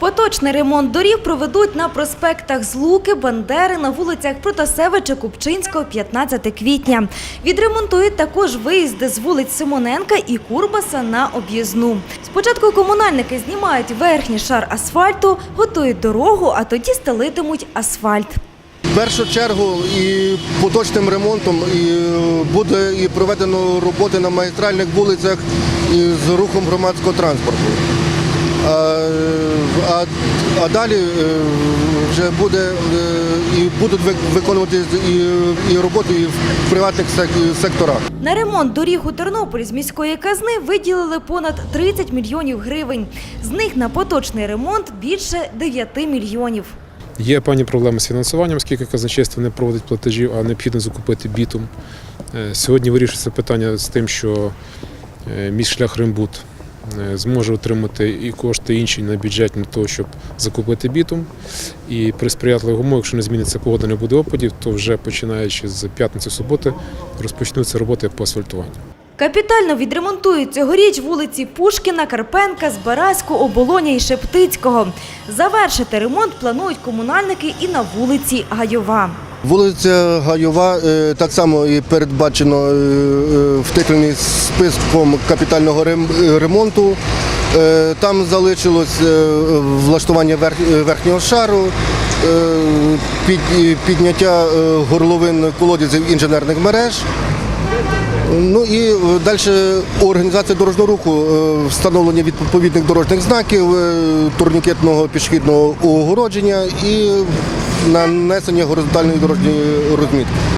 Поточний ремонт доріг проведуть на проспектах Злуки, Бандери, на вулицях Протасевича, Купчинського, 15 квітня. Відремонтують також виїзди з вулиць Симоненка і Курбаса на об'їзну. Спочатку комунальники знімають верхній шар асфальту, готують дорогу, а тоді стелитимуть асфальт. В першу чергу і поточним ремонтом і буде і проведено роботи на магістральних вулицях з рухом громадського транспорту. А, а, далі е, вже буде е, і будуть виконувати і, і роботи і в приватних секторах. На ремонт доріг у Тернополі з міської казни виділили понад 30 мільйонів гривень. З них на поточний ремонт більше 9 мільйонів. Є певні проблеми з фінансуванням, оскільки казначейство не проводить платежів, а необхідно закупити бітум. Е, Сьогодні вирішується питання з тим, що е, міськшлях Римбут зможе отримати і кошти інші на бюджет для того, щоб закупити бітум. І при сприятливих умовах, якщо не зміниться погода, не буде опадів, то вже починаючи з п'ятниці-суботи розпочнуться роботи по асфальтуванню. Капітально відремонтують цьогоріч вулиці Пушкіна, Карпенка, Збаразьку, Оболоня і Шептицького. Завершити ремонт планують комунальники і на вулиці Гайова. Вулиця Гайова е, так само і передбачено е, е, списком капітального ремонту. Там залишилось влаштування верхнього шару, підняття горловин колодязів інженерних мереж. Ну і далі організація дорожнього руху, встановлення відповідних дорожніх знаків, турнікетного пішохідного огородження і нанесення горизонтальної дорожньої розмітки.